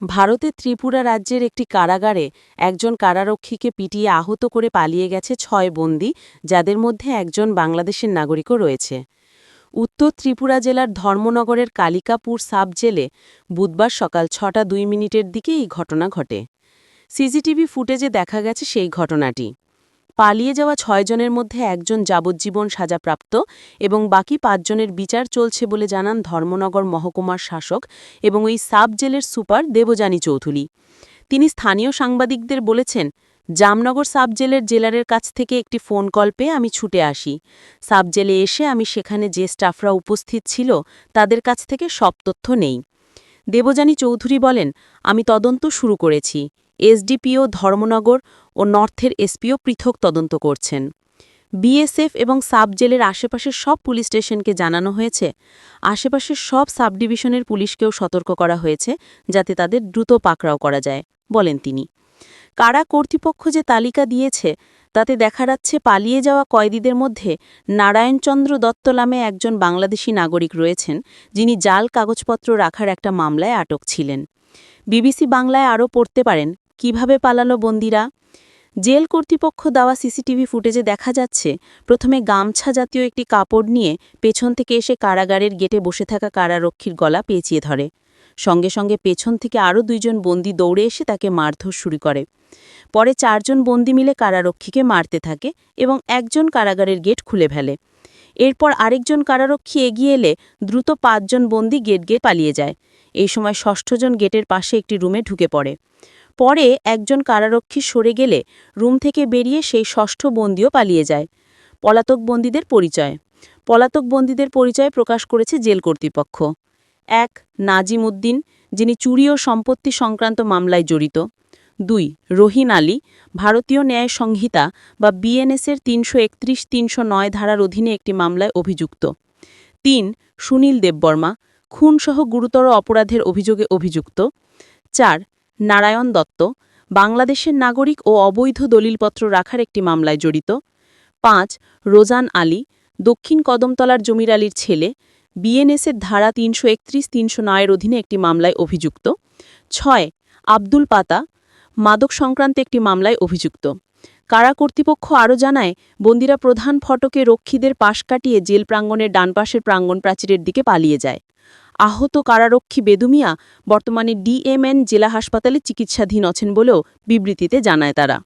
ভারতের ত্রিপুরা রাজ্যের একটি কারাগারে একজন কারারক্ষীকে পিটিয়ে আহত করে পালিয়ে গেছে ছয় বন্দী, যাদের মধ্যে একজন বাংলাদেশের নাগরিকও রয়েছে। উত্তর ত্রিপুরা জেলার ধর্মনগরের কালিকাপুর সাব জেলে বুধবার সকাল ছটা দুই মিনিটের দিকে এই ঘটনা ঘটে। সিসিটিভি ফুটেজে দেখা গেছে সেই ঘটনাটি। পালিয়ে যাওয়া ছয়জনের মধ্যে একজন যাবজ্জীবন সাজাপ্রাপ্ত এবং বাকি পাঁচজনের বিচার চলছে বলে জানান ধর্মনগর মহকুমার শাসক এবং ওই সাব জেলের সুপার দেবযানী চৌধুরী। তিনি স্থানীয় সাংবাদিকদের বলেছেন, জামনগর সাব জেলের জেলারের কাছ থেকে একটি ফোন কল পেয়ে আমি ছুটে আসি। সাব জেলে এসে আমি সেখানে যে স্টাফরা উপস্থিত ছিল তাদের কাছ থেকে সব তথ্য নেই। দেবযানী চৌধুরী বলেন, আমি তদন্ত শুরু করেছি। এসডিপিও ধর্মনগর ও নর্থের এসপিও পৃথক তদন্ত করছেন। বিএসএফ এবং সাব জেলের আশেপাশের সব পুলিশ স্টেশনকে জানানো হয়েছে। আশেপাশের সব সাব ডিভিশনের পুলিশকেও সতর্ক করা হয়েছে যাতে তাদের দ্রুত পাকড়াও করা যায়, বলেন তিনি। কারা কর্তৃপক্ষ যে তালিকা দিয়েছে, তাতে দেখা যাচ্ছে পালিয়ে যাওয়া কয়েদিদের মধ্যে নারায়ণচন্দ্র দত্ত নামে একজন বাংলাদেশি নাগরিক রয়েছেন, যিনি জাল কাগজপত্র রাখার একটা মামলায় আটক ছিলেন। বিবিসি বাংলায় আরও পড়তে পারেন কীভাবে পালালো বন্দিরা? জেল কর্তৃপক্ষ দেওয়া সিসিটিভি ফুটেজে দেখা যাচ্ছে, প্রথমে গামছা জাতীয় একটি কাপড় নিয়ে পেছন থেকে এসে কারাগারের গেটে বসে থাকা কারারক্ষীর গলা পেঁচিয়ে ধরে। সঙ্গে সঙ্গে পেছন থেকে আরও দুইজন বন্দি দৌড়ে এসে তাকে মারধর শুরু করে। পরে চারজন বন্দি মিলে কারারক্ষীকে মারতে থাকে এবং একজন কারাগারের গেট খুলে ফেলে। এরপর আরেকজন কারারক্ষী এগিয়ে এলে দ্রুত পাঁচজন বন্দি গেট গেট পালিয়ে যায়। এই সময় ষষ্ঠজন গেটের পাশে একটি রুমে ঢুকে পড়ে। পরে একজন কারারক্ষী সরে গেলে রুম থেকে বেরিয়ে সেই ষষ্ঠ বন্দিও পালিয়ে যায়। পলাতক বন্দীদের পরিচয়। পলাতক বন্দীদের পরিচয় প্রকাশ করেছে জেল কর্তৃপক্ষ। এক, নাজিম উদ্দিন, যিনি চুরি ও সম্পত্তি সংক্রান্ত মামলায় জড়িত। দুই, রহিন আলী, ভারতীয় ন্যায় সংহিতা বা বিএনএসের তিনশো একত্রিশ তিনশো নয় ধারার অধীনে একটি মামলায় অভিযুক্ত। তিন, সুনীল দেববর্মা, খুনসহ গুরুতর অপরাধের অভিযোগে অভিযুক্ত। চার নারায়ণ দত্ত, বাংলাদেশের নাগরিক ও অবৈধ দলিলপত্র রাখার একটি মামলায় জড়িত। পাঁচ, রোজান আলী, দক্ষিণ কদমতলার জমির আলীর ছেলে, বিএনএসের ধারা তিনশো একত্রিশ, তিনশো নয়ের অধীনে একটি মামলায় অভিযুক্ত। ছয়, আব্দুল পাতা, মাদক সংক্রান্ত একটি মামলায় অভিযুক্ত। কারা কর্তৃপক্ষ আরও জানায়, বন্দিরা প্রধান ফটকে রক্ষীদের পাশ কাটিয়ে জেল প্রাঙ্গণের ডানপাশের প্রাঙ্গণ প্রাচীরের দিকে পালিয়ে যায়। আহত কারারক্ষী বেদুমিয়া বর্তমানে ডিএমএন জেলা হাসপাতালে চিকিৎসাধীন আছেন বলেও বিবৃতিতে জানায় তারা।